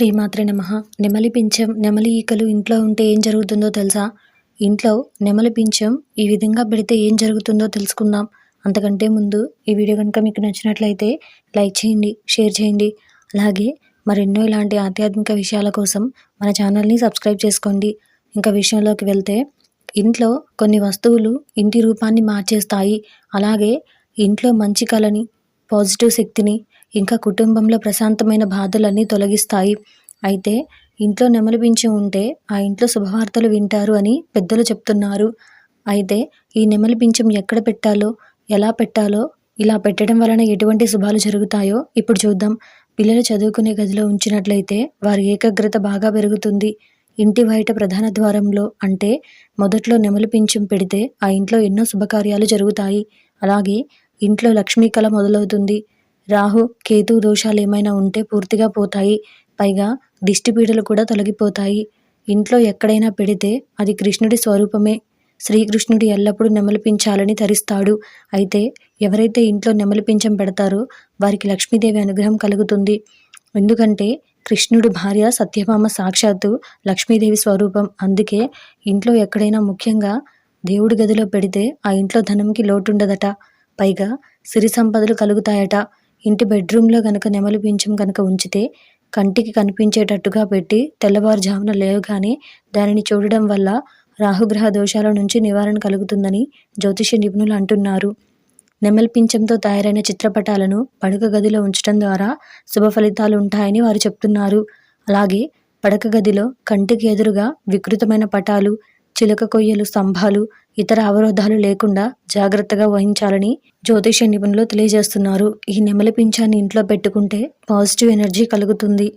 శ్రీమాత్రే నమ. నెమలి పింఛం నెమలి ఈకలు ఇంట్లో ఉంటే ఏం జరుగుతుందో తెలుసా? ఇంట్లో నెమలి పింఛం ఈ విధంగా పెడితే ఏం జరుగుతుందో తెలుసుకుందాం. అంతకంటే ముందు ఈ వీడియో కనుక మీకు నచ్చినట్లయితే లైక్ చేయండి షేర్ చేయండి. అలాగే మరెన్నో ఇలాంటి ఆధ్యాత్మిక విషయాల కోసం మన ఛానల్ని సబ్స్క్రైబ్ చేసుకోండి. ఇంకా విషయంలోకి వెళ్తే ఇంట్లో కొన్ని వస్తువులు ఇంటి రూపాన్ని మార్చేస్తాయి. అలాగే ఇంట్లో మంచి కళని పాజిటివ్ శక్తిని ఇంకా కుటుంబంలో ప్రశాంతమైన బాధలన్నీ తొలగిస్తాయి. అయితే ఇంట్లో నెమలిపించి ఉంటే ఆ ఇంట్లో శుభవార్తలు వింటారు అని పెద్దలు చెప్తున్నారు. అయితే ఈ నెమలి పింఛం ఎక్కడ పెట్టాలో ఎలా పెట్టాలో ఇలా పెట్టడం వలన ఎటువంటి శుభాలు జరుగుతాయో ఇప్పుడు చూద్దాం. పిల్లలు చదువుకునే గదిలో ఉంచినట్లయితే వారి ఏకాగ్రత బాగా పెరుగుతుంది. ఇంటి బయట ప్రధాన ద్వారంలో అంటే మొదట్లో నెమలి పింఛం పెడితే ఆ ఇంట్లో ఎన్నో శుభకార్యాలు జరుగుతాయి. అలాగే ఇంట్లో లక్ష్మీ కళ మొదలవుతుంది. రాహు కేతు దోషాలు ఏమైనా ఉంటే పూర్తిగా పోతాయి. పైగా దిష్టిపీడలు కూడా తొలగిపోతాయి. ఇంట్లో ఎక్కడైనా పెడితే అది కృష్ణుడి స్వరూపమే. శ్రీకృష్ణుడు ఎల్లప్పుడూ నెమలిపించాలని తరిస్తాడు. అయితే ఎవరైతే ఇంట్లో నెమలిపించం పెడతారో వారికి లక్ష్మీదేవి అనుగ్రహం కలుగుతుంది. ఎందుకంటే కృష్ణుడు భార్య సత్యభామ సాక్షాత్తు లక్ష్మీదేవి స్వరూపం. అందుకే ఇంట్లో ఎక్కడైనా ముఖ్యంగా దేవుడి గదిలో పెడితే ఆ ఇంట్లో ధనంకి లోటుండదట. పైగా సిరి సంపదలు కలుగుతాయట. ఇంటి బెడ్రూమ్లో గనక నెమలి పింఛం కనుక ఉంచితే కంటికి కనిపించేటట్టుగా పెట్టి తెల్లవారుజామున లేవగానే దానిని చూడడం వల్ల రాహుగ్రహ దోషాల నుంచి నివారణ కలుగుతుందని జ్యోతిష నిపుణులు అంటున్నారు. నెమలి పింఛంతో తయారైన చిత్రపటాలను పడక గదిలో ఉంచడం ద్వారా శుభ ఫలితాలు ఉంటాయని వారు చెప్తున్నారు. అలాగే పడక గదిలో కంటికి ఎదురుగా వికృతమైన పటాలు చిలక కొయ్యలు స్తంభాలు ఇతర అవరోధాలు లేకుండా జాగ్రత్తగా వహించాలని జ్యోతిష నిపుణులు తెలియజేస్తున్నారు. ఈ నెమలి పింఛాన్ని ఇంట్లో పెట్టుకుంటే పాజిటివ్ ఎనర్జీ కలుగుతుంది.